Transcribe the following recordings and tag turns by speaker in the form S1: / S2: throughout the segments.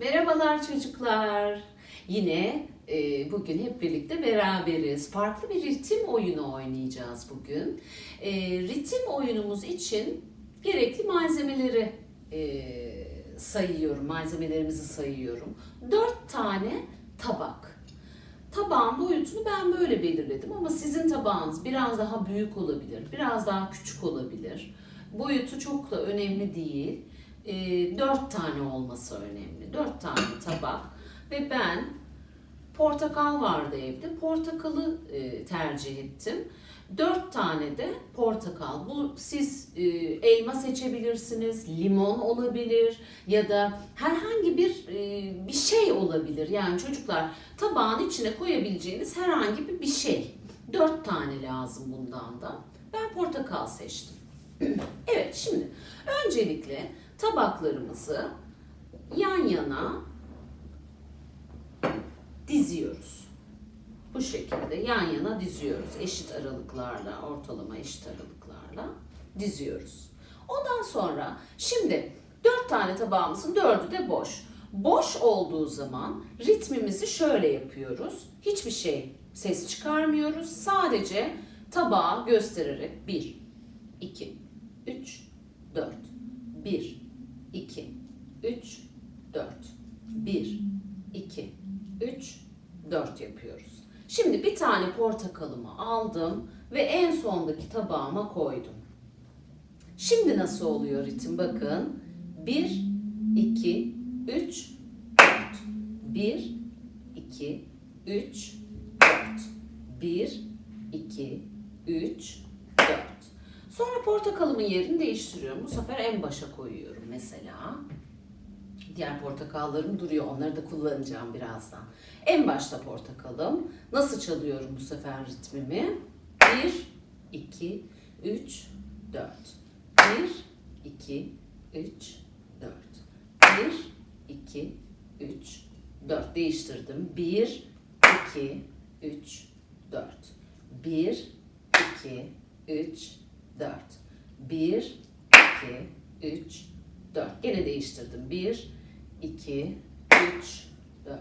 S1: Merhabalar çocuklar. Yine e, bugün hep birlikte beraberiz. Farklı bir ritim oyunu oynayacağız bugün. E, ritim oyunumuz için gerekli malzemeleri e, sayıyorum. Malzemelerimizi sayıyorum. Dört tane tabak. Tabağın boyutunu ben böyle belirledim ama sizin tabağınız biraz daha büyük olabilir, biraz daha küçük olabilir. Boyutu çok da önemli değil. E, dört tane olması önemli. Dört tane tabak ve ben portakal vardı evde. Portakalı e, tercih ettim. Dört tane de portakal. Bu siz e, elma seçebilirsiniz, limon olabilir ya da herhangi bir e, bir şey olabilir. Yani çocuklar tabağın içine koyabileceğiniz herhangi bir bir şey. Dört tane lazım bundan da. Ben portakal seçtim. evet şimdi öncelikle tabaklarımızı yan yana diziyoruz. Bu şekilde yan yana diziyoruz. Eşit aralıklarla, ortalama eşit aralıklarla diziyoruz. Ondan sonra şimdi dört tane tabağımızın dördü de boş. Boş olduğu zaman ritmimizi şöyle yapıyoruz. Hiçbir şey ses çıkarmıyoruz. Sadece tabağı göstererek 1, 2, 3, 4, 1, 2, 3, 4, 1, 2, 3, 4 yapıyoruz. Şimdi bir tane portakalımı aldım ve en sondaki tabağıma koydum. Şimdi nasıl oluyor ritim? Bakın. 1, 2, 3, 4. 1, 2, 3, 4. 1, 2, 3, 4. Sonra portakalımın yerini değiştiriyorum. Bu sefer en başa koyuyorum mesela. Diğer portakallarım duruyor. Onları da kullanacağım birazdan. En başta portakalım. Nasıl çalıyorum bu sefer ritmimi? 1, 2, 3, 4. 1, 2, 3, 4. 1, 2, 3, 4. Değiştirdim. 1, 2, 3, 4. 1, 2, 3, 4. 1, 2, 3, 4. Gene değiştirdim. 1, 2, 3, 4.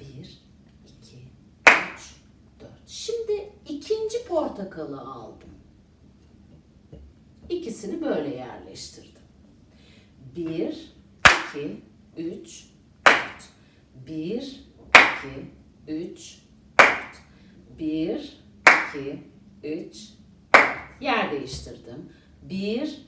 S1: 1, 2, 3, 4. Şimdi ikinci portakalı aldım. İkisini böyle yerleştirdim. 1, 2, 3, 4. 1, 2, 3, 4. 1, 2, 3, 4. Yer değiştirdim. 1,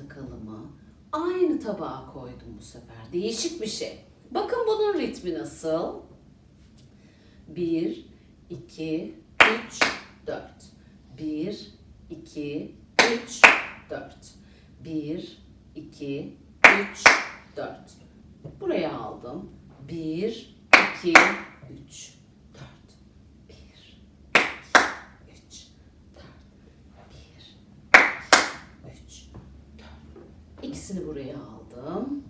S1: portakalımı aynı tabağa koydum bu sefer. Değişik bir şey. Bakın bunun ritmi nasıl? 1, 2, 3, 4. 1, 2, 3, 4. 1, 2, 3, 4. Buraya aldım. 1, 2, 3, 4. 1, 2, 3, 4. 1, 2, 3, 4. İkisini buraya aldım.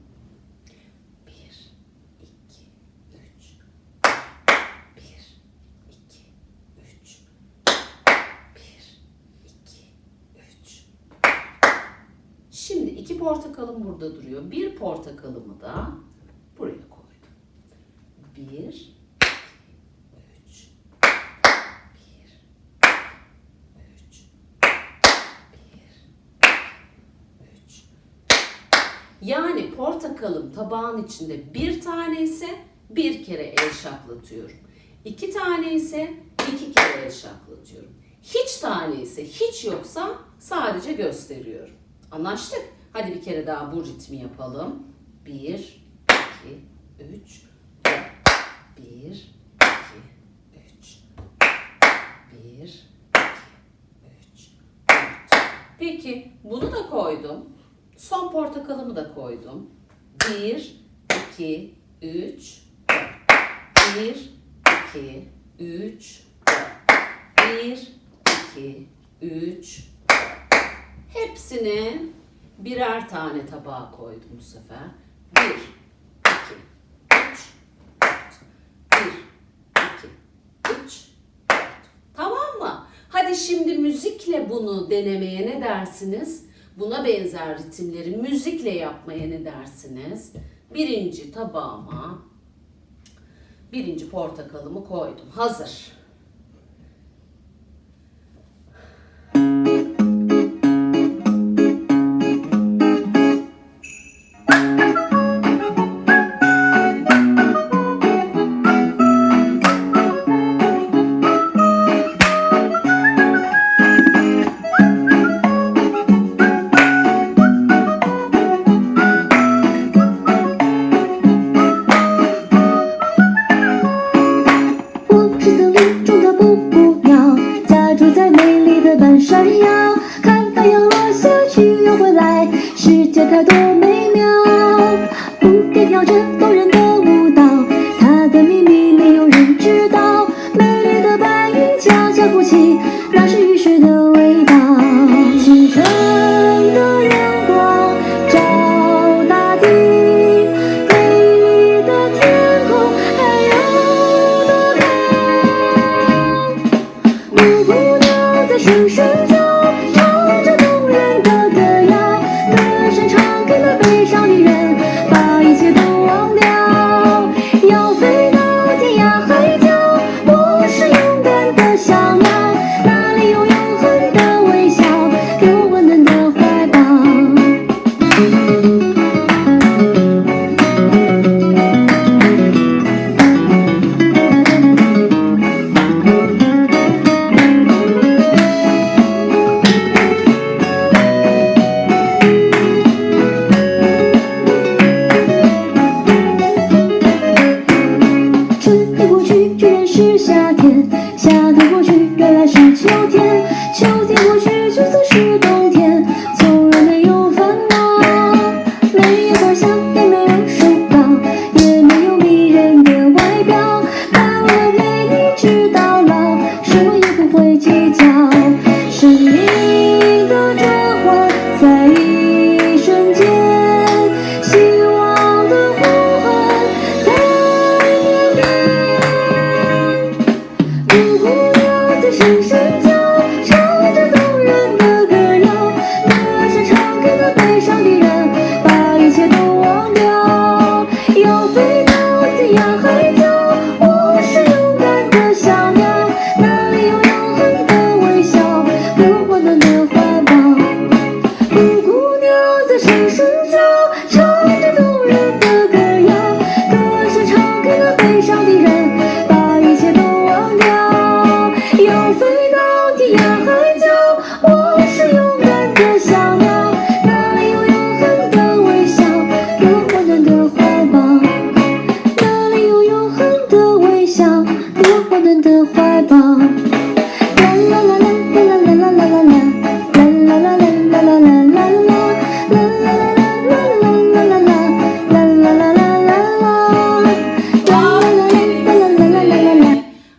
S1: 1, 2, 3, 1, 2, 3, 1, 2, 3. Şimdi iki portakalım burada duruyor. Bir portakalımı da buraya koydum. 1, 2, 3, 1, 3, 1, 3. Yani portakalım tabağın içinde bir tane ise bir kere el şaklatıyorum. İki tane ise iki kere el şaklatıyorum. Hiç tane ise hiç yoksa sadece gösteriyorum. Anlaştık? Hadi bir kere daha bu ritmi yapalım. 1, 2, 3, 1, 2, 3, 1, 2, 3, 4.
S2: Peki bunu da koydum. Son portakalımı da koydum. 1, 2, 3, 1, 2, 3, 1, 2, 3, Hepsini birer tane tabağa koydum bu sefer. Bir, iki, üç, dört. Bir, iki, üç, dört. Tamam mı? Hadi şimdi müzikle bunu denemeye ne dersiniz? Buna benzer ritimleri müzikle yapmaya ne dersiniz? Birinci tabağıma birinci portakalımı koydum. Hazır.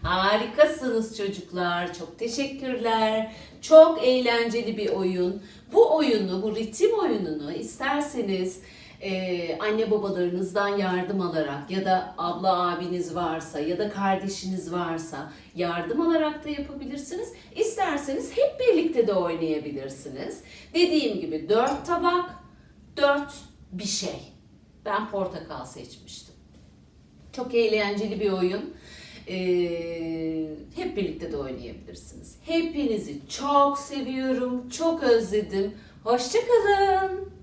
S2: Harikasınız teşekkürler. Çok eğlenceli bir oyun. Bu oyunu, bu ritim oyununu isterseniz e, anne babalarınızdan yardım alarak ya da abla abiniz varsa ya da kardeşiniz varsa yardım alarak da yapabilirsiniz. İsterseniz hep birlikte de oynayabilirsiniz. Dediğim gibi 4 tabak, 4 bir şey. Ben portakal seçmiştim. Çok eğlenceli bir oyun. Ee, hep birlikte de oynayabilirsiniz. Hepinizi çok seviyorum, çok özledim. Hoşçakalın.